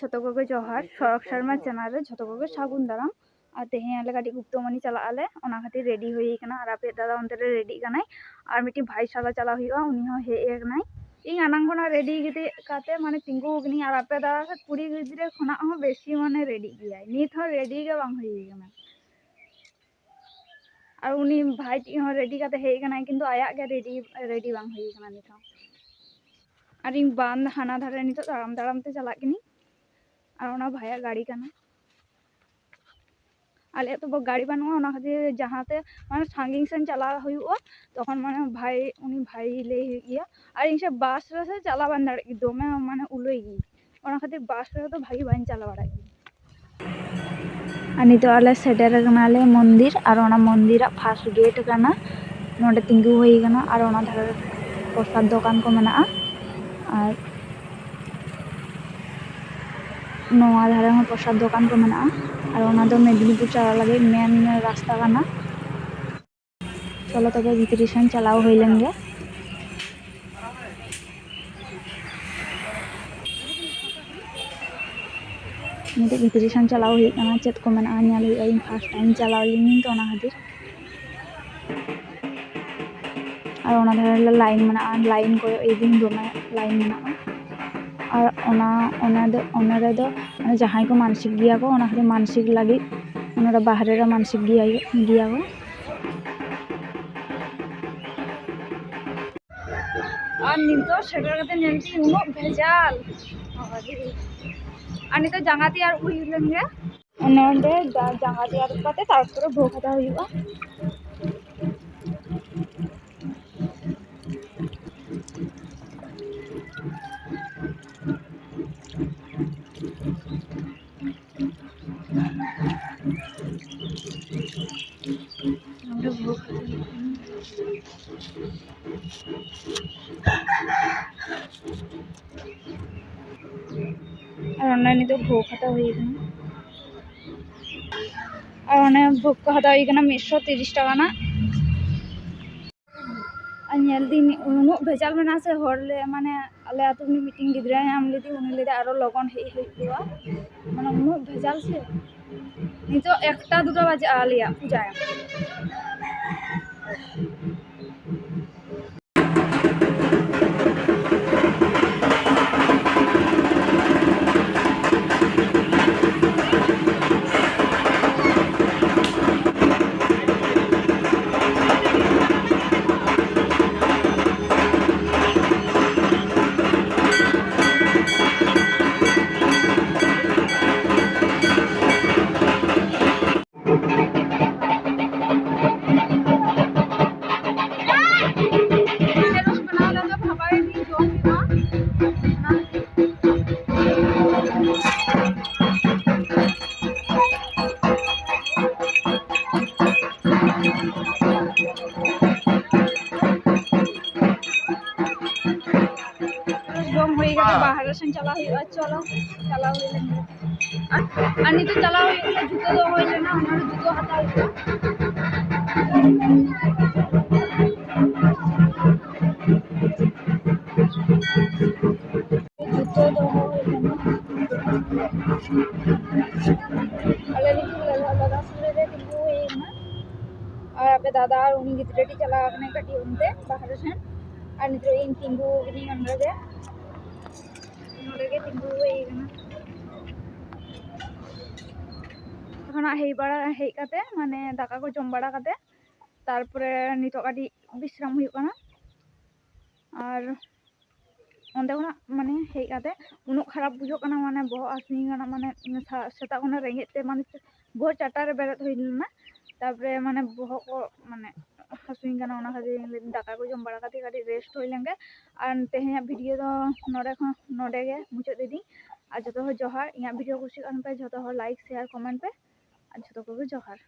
ᱡᱷᱚᱛᱚᱠᱚᱜᱮ ᱡᱚᱦᱟᱨ ᱥᱚᱨᱚᱠ ᱥᱚᱨᱢᱟ ᱪᱮᱱᱟᱞ ᱨᱮ ᱡᱷᱚᱛᱚᱠᱚᱜᱮ ᱥᱟᱹᱜᱩᱱ ᱫᱟᱨᱟᱢ ᱟᱨ ᱛᱮᱦᱮᱧ ᱟᱞᱮ ᱠᱟᱹᱴᱤᱡ ᱜᱩᱯᱛᱚᱢᱚᱱᱤ ᱪᱟᱞᱟᱜ ᱟᱞᱮ ᱚᱱᱟ ᱠᱷᱟᱹᱛᱤᱨ ᱨᱮᱰᱤ ᱦᱩᱭ ᱠᱟᱱᱟ ᱟᱨ ᱟᱯᱮ ᱫᱟᱫᱟ ᱚᱱᱛᱮ ᱨᱮ ᱨᱮᱰᱤᱜ ᱠᱟᱱᱟᱭ ᱟᱨ ᱢᱤᱫᱴᱤᱡ ᱵᱷᱟᱭ ᱥᱟᱞᱟ ᱪᱟᱞᱟᱣ ᱦᱩᱭᱩᱜᱼᱟ ᱩᱱᱤ ᱦᱚᱸ ᱦᱮᱡ ᱟᱠᱟᱱᱟᱭ ᱤᱧ ᱟᱱᱟᱝ ᱠᱷᱚᱱᱟᱜ ᱨᱮᱰᱤ ᱠᱟᱛᱮ ᱢᱟᱱᱮ ᱛᱤᱸᱜᱩ ᱟᱠᱟᱱᱟᱹᱧ ᱟᱨ ᱟᱯᱮ ᱫᱟᱫᱟ ᱥᱮ ᱠᱩᱲᱤ ᱜᱤᱫᱽᱨᱟᱹ ᱠᱷᱚᱱᱟᱜ ᱦᱚᱸ ᱵᱮᱥᱤ ᱢᱟᱱᱮ ᱨᱮᱰᱤᱜ ᱜᱮᱭᱟᱭ ᱱᱤᱛ ᱦᱚᱸ ᱨᱮᱰᱤ ᱜᱮ ᱵᱟᱝ ᱦᱩᱭ ᱟᱠᱟᱱᱟ আর উনি ভাইটি হন রেডি কাতে হয়ে গেনা কিন্তু আয়াক গে রেডি রেডি বাং হয়ে গেনা নিতো আর ইং বান হানা ধারে নিতো দাঁড়াম দাঁড়ামতে চালাক কিনি ᱟᱨ ᱚᱱᱟ ᱵᱷᱟᱭᱟ ᱜᱟᱹᱲᱤ ᱠᱟᱱᱟ ᱟᱞᱮᱭᱟᱜ ᱛᱚ ᱜᱟᱹᱲᱤ ᱵᱟᱹᱱᱩᱜᱼᱟ ᱚᱱᱟ ᱠᱷᱟᱹᱛᱤᱨ ᱡᱟᱦᱟᱸᱛᱮ ᱢᱟᱱᱮ ᱥᱟᱺᱜᱤᱧ ᱥᱮᱱ ᱪᱟᱞᱟᱜ ᱦᱩᱭᱩᱜᱼᱟ ᱛᱚᱠᱷᱚᱱ ᱢᱟᱱᱮ ᱵᱷᱟᱭ ᱩᱱᱤ ᱵᱷᱟᱭ ᱞᱟᱹᱭ ᱦᱩᱭᱩᱜ ᱜᱮᱭᱟ ᱟᱨ ᱤᱧ ᱥᱮ ᱵᱟᱥ ᱨᱮᱥᱮ ᱪᱟᱞᱟᱣ ᱵᱟᱹᱧ ᱫᱟᱲᱮᱭᱟᱜ ᱜᱮᱭᱟ ᱫᱚᱢᱮ ᱢᱟᱱᱮ ᱩᱞᱟᱹᱭ ᱜᱤᱭᱟᱹᱧ ᱚᱱᱟ ᱠᱷᱟᱹᱛᱤᱨ ᱵᱟᱥ ᱨᱮᱫᱚ ᱵᱷᱟᱜᱮ ᱵᱟᱹᱧ ᱪᱟᱞᱟᱣ ᱵᱟᱲᱟᱜ ᱜᱮᱭᱟ ᱟᱨ ᱱᱤᱛᱚᱜ ᱟᱞᱮ ᱥᱮᱴᱮᱨ ᱠᱟᱱᱟᱞᱮ ᱢᱚᱱᱫᱤᱨ ᱟᱨ ᱚᱱᱟ ᱢᱚᱱᱫᱤᱨᱟᱜ ᱯᱷᱟᱥᱴ ᱜᱮᱴ ᱠᱟᱱᱟ ᱱᱚᱰᱮ ᱛᱤᱸᱜᱩ ᱦᱩᱭ ᱠᱟᱱᱟ ᱟᱨ ᱚᱱᱟ ᱫᱷᱟᱨᱮ ᱯᱨᱚᱥᱟᱫ ᱫᱚᱠᱟᱱ ᱠᱚ ᱢᱮᱱᱟᱜᱼᱟ ᱟᱨ ᱱᱚᱣᱟ ᱫᱷᱟᱨᱮ ᱦᱚᱸ ᱯᱨᱚᱥᱟᱫ ᱫᱚᱠᱟᱱ ᱠᱚ ᱢᱮᱱᱟᱜᱼᱟ ᱟᱨ ᱚᱱᱟ ᱫᱚ ᱢᱮᱫᱽᱱᱤᱯᱩᱨ ᱪᱟᱞᱟᱜ ᱞᱟᱹᱜᱤᱫ ᱢᱮᱱ ᱨᱟᱥᱛᱟ ᱠᱟᱱᱟ ᱪᱚᱞᱚ ᱛᱚᱵᱮ ᱵᱷᱤᱛᱨᱤ ᱥᱮᱱ ᱪᱟᱞᱟᱣ ᱦᱩᱭ ᱞᱮᱱ ᱜᱮ ᱢᱤᱫᱴᱮᱡ ᱵᱷᱤᱛᱨᱤ ᱥᱮᱱ ᱪᱟᱞᱟᱣ ᱦᱩᱭᱩᱜ ᱠᱟᱱᱟ ᱪᱮᱫ ᱠᱚ ᱢᱮᱱᱟᱜᱼᱟ ᱧᱮᱞ ᱦᱩᱭᱩᱜᱼᱟ ᱤᱧ ᱯᱷᱟᱥᱴ ᱴᱟᱭᱤᱢ ᱪᱟᱞᱟᱣ ᱞᱤᱱᱟᱹᱧ ᱛᱚ ᱚᱱᱟ ᱠᱷᱟᱹᱛᱤᱨ ᱟᱨ ᱚᱱᱟ ᱫᱷᱟᱨᱮ ᱞᱟᱭᱤᱱ ᱢᱮᱱᱟᱜᱼᱟ ᱞᱟᱭᱤᱱ ᱠᱚᱭᱚᱜ ᱤᱫᱤᱧ ᱞᱟᱭᱤᱱ ᱢᱮᱱᱟᱜᱼᱟ ᱟᱨ ᱚᱱᱟ ᱚᱱᱟ ᱫᱚ ᱚᱱᱟ ᱨᱮᱫᱚ ᱡᱟᱦᱟᱸᱭ ᱠᱚ ᱢᱟᱱᱥᱤᱠ ᱜᱮᱭᱟ ᱠᱚ ᱚᱱᱟ ᱠᱚᱫᱚ ᱢᱟᱱᱥᱤᱠ ᱞᱟᱹᱜᱤᱫ ᱚᱱᱟ ᱫᱚ ᱵᱟᱦᱨᱮ ᱨᱮ ᱢᱟᱱᱥᱤᱠ ᱜᱮᱭᱟ ᱜᱮᱭᱟ ᱠᱚ ᱟᱨ ᱱᱤᱛᱚᱜ ᱥᱮᱴᱮᱨ ᱠᱟᱛᱮ ᱧᱮᱞ ᱠᱤ ᱩᱱᱟᱹᱜ ᱵᱷᱮᱡᱟᱞ ᱟᱨ ᱱᱤᱛᱚᱜ ᱡᱟᱸᱜᱟ ᱛᱮᱭᱟᱨ ᱦᱩᱭ ᱞᱮᱱ ᱜᱮ ᱚᱱᱟ ᱚᱸᱰᱮ ᱡᱟᱸᱜᱟ ᱛᱮᱭᱟᱨ ᱠᱟᱛᱮ ᱛᱟᱨᱯᱚᱨᱮ ᱵᱷᱳᱜ ᱦᱟᱛᱟᱣ ᱦᱩᱭᱩᱜᱼᱟ আর অনলাইনে তো ভোগ খাতা হয়ে গেল আর অনেক ভোগ খাতা হয়ে গেল মিশশো তিরিশ টাকা না। আর নেলদিন উনুক ভেজাল মেনা সে হরলে মানে আলে আতো মিটিং গিদ্রা আম লেদি উনি লেদি আরও লগন হই হই পুয়া মানে উনুক ভেজাল সে নিতো একটা দুটো বাজে আলিয়া, পূজায়। Thank you. কাজকর্ম হয়ে গেছে, বাহার রাসায়ন চালা হয়ে চলো, চালা হয়ে গেল আর নিতে চালা হয়ে গেলে জুতো দেওয়া হয়ে না ওনার জুতো হাতা হতো জুতো দেওয়া হয়ে গেল অলরেডি দাদা শুনে দেয় কিন্তু হয়ে না। আর আপনার দাদা আর উনি গিয়ে রেডি চালা আপনার কাটিয়ে উনতে বাহার রাসায়ন আর নিতে ইন কিন্তু উনি আমরা যায় ᱠᱷᱚᱱᱟᱜ ᱦᱮᱡ ᱵᱟᱲᱟ ᱦᱮᱡ ᱠᱟᱛᱮ ᱢᱟᱱᱮ ᱫᱟᱠᱟ ᱠᱚ ᱡᱚᱢ ᱵᱟᱲᱟ ᱠᱟᱛᱮ ᱛᱟᱨᱯᱚᱨᱮ ᱱᱤᱛᱚᱜ ᱠᱟᱹᱴᱤᱡ ᱵᱤᱥᱨᱟᱢ ᱦᱩᱭᱩᱜ ᱠᱟᱱᱟ ᱟᱨ ᱚᱸᱰᱮ ᱠᱷᱚᱱᱟᱜ ᱢᱟᱱᱮ ᱦᱮᱡ ᱠᱟᱛᱮ ᱩᱱᱟᱹᱜ ᱠᱷᱟᱨᱟᱯ ᱵᱩᱡᱷᱟᱹᱜ ᱠᱟᱱᱟ ᱢᱟᱱᱮ ᱵᱚᱦᱚᱜ ᱦᱟᱹᱥᱩᱧ ᱠᱟᱱᱟ ᱢᱟᱱᱮ ᱥᱮᱛᱟᱜ ᱠᱷᱚᱱᱟᱜ ᱨᱮᱸᱜᱮᱡ ᱛᱮ ᱢᱟᱱᱮ ᱵᱷᱳᱨ ᱪᱟᱨᱴᱟ ᱨᱮ ᱵᱮᱨᱮᱫ ᱦᱩᱭ ᱞᱮᱱᱟ ᱛᱟᱨᱯᱚᱨᱮ ᱢᱟᱱᱮ ᱵᱚᱦᱚᱜ ᱠᱚ ᱢᱟᱱᱮ ᱦᱟᱹᱥᱩᱧ ᱠᱟᱱᱟ ᱚᱱᱟ ᱠᱷᱟᱹᱛᱤᱨ ᱫᱟᱠᱟ ᱠᱚ ᱡᱚᱢ ᱵᱟᱲᱟ ᱠᱟᱛᱮ ᱠᱟᱹᱴᱤᱡ ᱨᱮᱥᱴ ᱦᱩᱭ ᱞᱮᱱ ᱜᱮ ᱟᱨ ᱛᱮᱦᱮᱧᱟᱜ ᱵᱷᱤᱰᱤᱭᱳ ᱫᱚ ᱱᱚᱰᱮ ᱠᱷᱚᱱ ᱱᱚᱰᱮ ᱜᱮ ᱢᱩᱪᱟᱹᱫ ᱤᱫᱟᱹᱧ ᱟᱨ ᱡᱚᱛᱚ ᱦᱚᱲ ᱡᱚᱦᱟᱨ ᱤᱧᱟᱹᱜ ᱵᱷᱤᱰᱤᱭᱳ ᱠᱩᱥᱤᱜ ᱠᱟᱱ ᱯᱮ ᱡᱚᱛᱚ ᱦᱚᱲ ᱞᱟᱭᱤᱠ ᱥᱮᱭᱟᱨ ᱠᱚᱢᱮᱱᱴ ᱯᱮ ᱟᱨ ᱡᱚᱛᱚ ᱠᱚᱜᱮ ᱡᱚᱦᱟᱨ